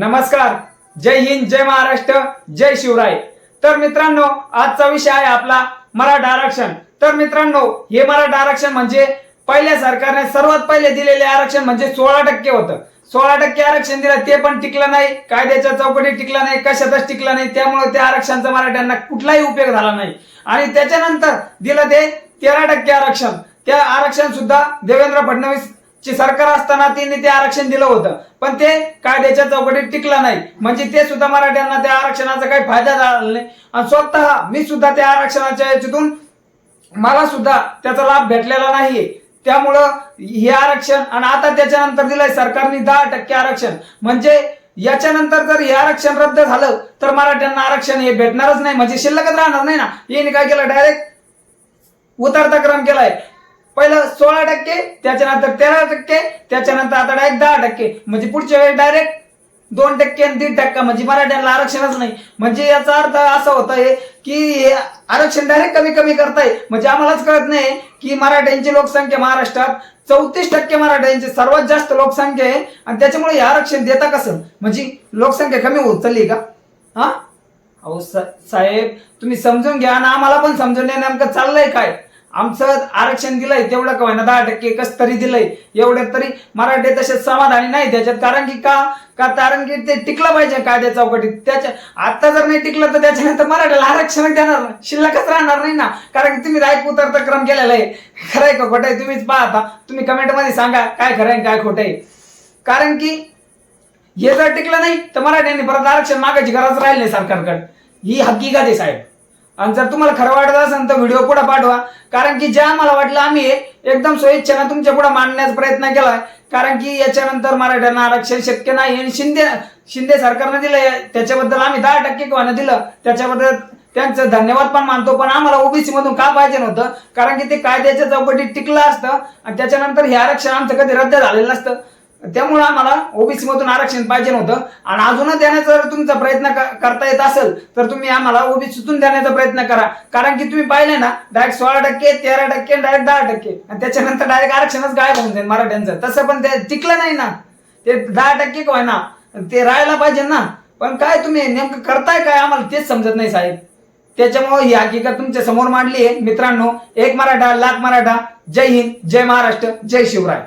नमस्कार. जय हिंद जय महाराष्ट्र जय शिवराय. तर मित्रांनो आजचा विषय आहे आपला मराठा आरक्षण. तर मित्रांनो हे मराठा आरक्षण म्हणजे पहिल्या सरकारने सर्वात पहिले दिलेले आरक्षण म्हणजे सोळा टक्के होतं. सोळा टक्के आरक्षण दिलं ते पण टिकलं नाही. कायद्याच्या चौकटीत टिकलं नाही कशातच टिकलं नाही. त्यामुळे त्या आरक्षणाचा मराठ्यांना कुठलाही उपयोग झाला नाही. आणि त्याच्यानंतर दिलं ते तेरा टक्के आरक्षण. त्या आरक्षण सुद्धा देवेंद्र फडणवीस ची सरकार असताना त्यांनी ते आरक्षण दिलं होतं. पण ते कायद्याच्या चौकटीत टिकलं नाही. म्हणजे ते सुद्धा मराठ्यांना त्या आरक्षणाचा काही फायदा झाला नाही. आणि स्वतः मी सुद्धा त्या आरक्षणाच्या याच्यातून मला सुद्धा त्याचा लाभ भेटलेला नाहीये. त्यामुळं हे आरक्षण आणि आता त्याच्यानंतर दिलंय सरकारने दहा टक्के आरक्षण. म्हणजे याच्यानंतर जर हे आरक्षण रद्द झालं तर मराठ्यांना आरक्षण हे भेटणारच नाही. म्हणजे शिल्लकच राहणार नाही ना. यांनी काय केलं? डायरेक्ट उतरता क्रम केलाय. पहिलं सोळा टक्के त्याच्यानंतर तेरा टक्के त्याच्यानंतर आता डायरेक्ट दहा टक्के. म्हणजे पुढच्या वेळी डायरेक्ट दोन टक्के आणि दीड टक्का. म्हणजे मराठ्यांना आरक्षणच नाही. म्हणजे याचा अर्थ असा होत आहे की आरक्षण डायरेक्ट कमी कमी करताय. म्हणजे आम्हालाच कळत नाही की मराठ्यांची लोकसंख्या महाराष्ट्रात चौतीस टक्के मराठ्यांची सर्वात जास्त लोकसंख्या आहे. आणि त्याच्यामुळे हे आरक्षण देता कसं? म्हणजे लोकसंख्या कमी होत चालली का? हा? अहो साहेब तुम्ही समजून घ्या आणि आम्हाला पण समजून घ्या नेमकं चाललंय काय. आमचं आरक्षण दिलंय तेवढं का ना दहा टक्के कस तरी दिलंय. एवढं तरी मराठी तसे समाधानी नाही त्याच्यात. कारण की का? का कारण की ते टिकलं पाहिजे कायद्या चौकटीत. त्याच्या आता जर नाही टिकलं तर त्याच्यानंतर मराठीला आरक्षण देणार शिल्लकच राहणार नाही ना. कारण की तुम्ही राईट उतरता क्रम केलेला आहे. खरंय का खोटं आहे तुम्हीच पाहता. तुम्ही कमेंटमध्ये सांगा काय खरं आहे काय खोटं आहे कारण की हे जर टिकलं नाही तर मराठ्यांनी परत आरक्षण मागायची गरज राहिली नाही सरकारकडे. ही हकीकत आहे साहेब. आणि जर तुम्हाला खरं वाटत असेल तर व्हिडिओ पुढे पाठवा. कारण की ज्या आम्हाला वाटलं आम्ही एकदम स्वेच्छेनं तुमच्यापुढे मांडण्याचा प्रयत्न केलाय. कारण की याच्यानंतर मराठ्यांना आरक्षण शक्य नाही आणि शिंदे शिंदे सरकारनं दिलं त्याच्याबद्दल आम्ही दहा टक्के किंवा दिलं. त्याच्याबद्दल त्यांचं धन्यवाद पण मानतो पण आम्हाला ओबीसी मधून का पाहिजे नव्हतं? कारण की ते कायद्याच्या चौकटीत टिकलं असतं आणि त्याच्यानंतर हे आरक्षण आमचं कधी रद्द झालेलं नसतं. त्यामुळे आम्हाला ओबीसी मधून आरक्षण पाहिजे नव्हतं. आणि अजूनच देण्याचा जर तुमचा प्रयत्न करता येत असेल तर तुम्ही आम्हाला ओबीसीतून देण्याचा प्रयत्न करा. कारण की तुम्ही पाहिले ना डायरेक्ट सोळा टक्के तेरा टक्के डायरेक्ट दहा टक्के. आणि त्याच्यानंतर डायरेक्ट आरक्षणच गायब होऊन जाईल मराठ्यांचं. तसं पण ते टिकलं नाही ना. ते दहा टक्के काय ना ते राहायला पाहिजे ना. पण काय तुम्ही नेमकं करताय काय आम्हाला तेच समजत नाही साहेब. त्याच्यामुळे ही हकीकत तुमच्यासमोर मांडली आहे. मित्रांनो एक मराठा लाख मराठा. जय हिंद जय महाराष्ट्र जय शिवराय.